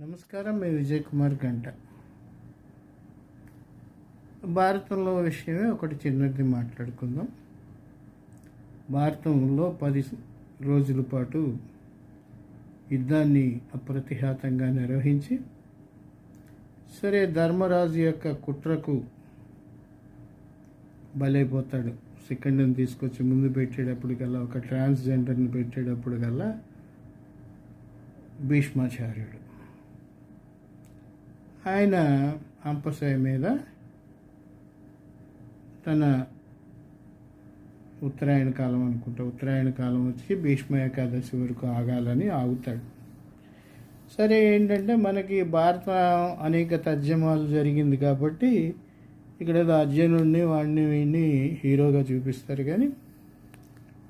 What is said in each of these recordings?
నమస్కారం మీ విజయ్ కుమార్ గంట. భారతంలో విషయమే ఒకటి చిన్నది మాట్లాడుకుందాం. భారతంలో పది రోజుల పాటు యుద్ధాన్ని అప్రతిహాతంగా నిర్వహించి సరే ధర్మరాజు యొక్క కుట్రకు బలైపోతాడు. సెకండ్ని తీసుకొచ్చి ముందు పెట్టేటప్పటికల్లా ఒక ట్రాన్స్జెండర్ని పెట్టేటప్పటికల్లా భీష్మాచార్యుడు. ఆయన అంపశయ మీద తన ఉత్తరాయణ కాలం అనుకుంటా. ఉత్తరాయణ కాలం వచ్చి భీష్మ ఏకాదశి వరకు ఆగాలని ఆగుతాడు. సరే ఏంటంటే మనకి భారత అనేక తర్జమాలు జరిగింది కాబట్టి ఇక్కడ ఏదో అర్జునుడిని వాడిని వీడిని హీరోగా చూపిస్తారు కానీ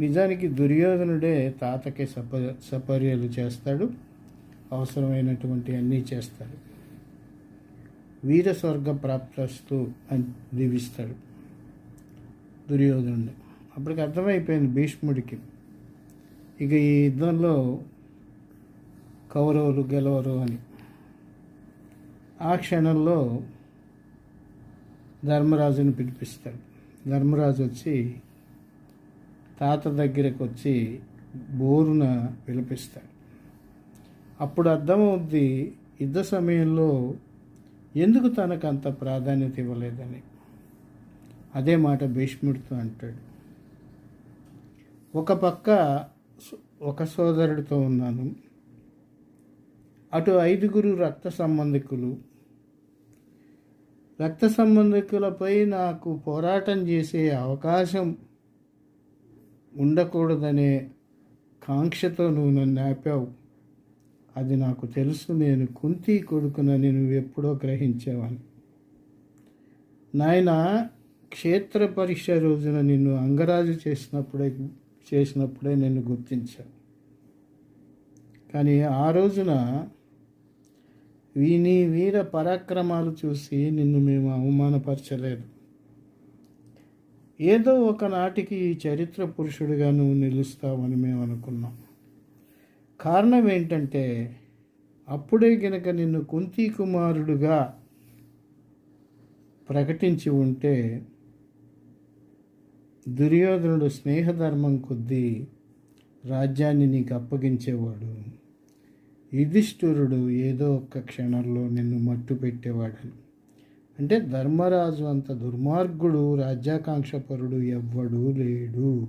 నిజానికి దుర్యోధనుడే తాతకి సప సపర్యలు చేస్తాడు. అవసరమైనటువంటి అన్నీ చేస్తాడు. వీర స్వర్గ ప్రాప్తస్తు అని దీవిస్తాడు దుర్యోధనుడు. అప్పటికి అర్థమైపోయింది భీష్ముడికి. ఇక ఈ యుద్ధంలో కౌరవులు గెలవరు అని. ఆ క్షణంలో ధర్మరాజుని పిలిపిస్తాడు ధర్మరాజు వచ్చి తాత దగ్గరకు వచ్చి బోరున పిలిపిస్తాడు అప్పుడు అర్థమవుద్ది యుద్ధ సమయంలో ఎందుకు తనకు అంత ప్రాధాన్యత ఇవ్వలేదని? అదే మాట భీష్ముడితో అంటాడు. ఒక పక్క సో- ఒక సోదరుడితో ఉన్నాను. అటు ఐదుగురు రక్త సంబంధికులు. రక్త సంబంధికులపై నాకు పోరాటం చేసే అవకాశం ఉండకూడదనే కాంక్షతో నువ్వు నన్ను ఆపావు. అది నాకు తెలుసు. నేను కుంతి కొడుకునని నువ్వు ఎప్పుడో గ్రహించేవాను నాయన క్షేత్ర పరీక్ష రోజున నిన్ను అంగరాజు చేసినప్పుడే చేసినప్పుడే నిన్ను గుర్తించాను. కానీ ఆ రోజున వీని వీర పరాక్రమాలు చూసి నిన్ను మేము అవమానపరచలేదు. ఏదో ఒకనాటికి ఈ చరిత్ర పురుషుడిగా నువ్వు నిలుస్తావని మేము అనుకున్నాం. కారణం ఏంటంటే అప్పుడే గనక నిన్ను కుంతి కుమారుడుగా ప్రకటించి ఉంటే దుర్యోధనుడు స్నేహధర్మం కొద్దీ రాజ్యాన్ని నీకు అప్పగించేవాడు. యుధిష్ఠురుడు ఏదో ఒక్క క్షణంలో నిన్ను మట్టు పెట్టేవాడని. అంటే ధర్మరాజు అంత దుర్మార్గుడు రాజ్యాకాంక్షపరుడు ఎవ్వడూ లేడు.